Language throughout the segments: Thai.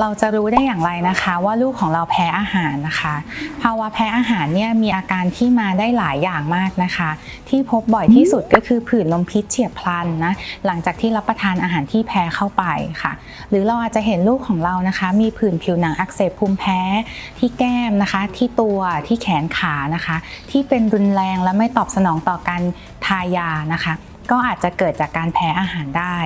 เราจะรู้ได้อย่างไรนะคะ ว่าลูกของเราแพ้อาหารนะคะ ภาวะแพ้อาหารเนี่ยมีอาการที่มาได้หลายอย่างมากนะคะ ที่พบบ่อยที่สุดก็คือผื่นลมพิษเฉียบพลันนะหลังจากที่รับประทานอาหารที่แพ้เข้าไปค่ะ หรือเราอาจจะเห็นลูกของเรานะคะ มีผื่นผิวหนังอักเสบภูมิแพ้ที่แก้มนะคะ ที่ตัวที่แขนขานะคะ ที่เป็นรุนแรงและไม่ตอบสนองต่อการทายานะคะ ก็อาจจะเกิดจากการแพ้อาหารได้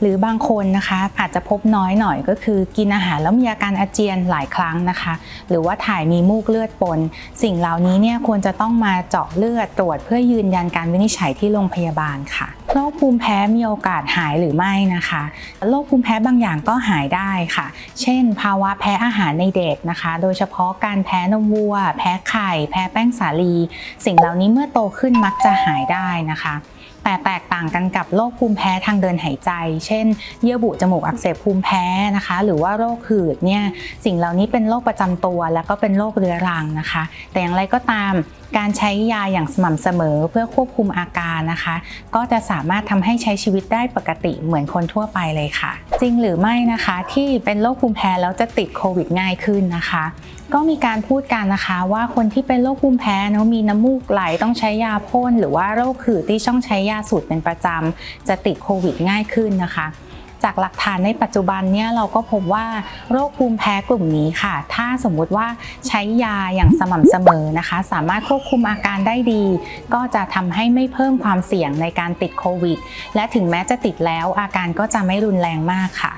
หรือบางคนนะคะอาจจะพบน้อยหน่อยก็คือ กินอาหารแล้วมีอาการอาเจียนหลายครั้งนะคะ หรือว่าถ่ายมีมูกเลือดปน สิ่งเหล่านี้เนี่ยควรจะต้องมาเจาะเลือดตรวจเพื่อยืนยันการวินิจฉัยที่โรงพยาบาลค่ะ โรคภูมิแพ้มีโอกาสหายหรือไม่นะคะโรคภูมิแพ้บางอย่างก็หายได้ค่ะ เช่น ภาวะแพ้อาหารในเด็กนะคะ โดยเฉพาะการแพ้นมวัว แพ้ไข่ แพ้แป้งสาลี สิ่งเหล่านี้เมื่อโตขึ้นมักจะหายได้นะคะแต่แตกต่างกันกับโรคภูมิแพ้ทางเดินหายใจ เช่น เยื่อบุจมูกอักเสบภูมิแพ้นะคะ หรือว่าโรคหืดเนี่ย สิ่งเหล่านี้เป็นโรคประจำตัว แล้วก็เป็นโรคเรื้อรังนะคะ แต่อย่างไรก็ตาม การใช้ยาอย่างสม่ำเสมอเพื่อควบคุมอาการนะคะ ก็จะสามารถทำให้ใช้ชีวิตได้ปกติเหมือนคนทั่วไปเลยค่ะ จริงหรือไม่นะคะที่เป็นโรคภูมิแพ้แล้วจะติดโควิดง่ายขึ้นนะคะ ก็มีการพูดกันนะคะว่าคนที่เป็นโรคภูมิแพ้เนอะมีน้ำมูกไหลต้องใช้ยาพ่นหรือว่าโรคหืดที่ต้องใช้ยาสูตรเป็นประจำจะติดโควิดง่ายขึ้นนะคะ จากหลักฐานในปัจจุบันเนี่ยเราก็พบว่าโรคภูมิแพ้กลุ่มนี้ค่ะ ถ้าสมมุติว่าใช้ยาอย่างสม่ำเสมอนะคะ สามารถควบคุมอาการได้ดี ก็จะทำให้ไม่เพิ่มความเสี่ยงในการติดโควิด และถึงแม้จะติดแล้วอาการก็จะไม่รุนแรงมากค่ะ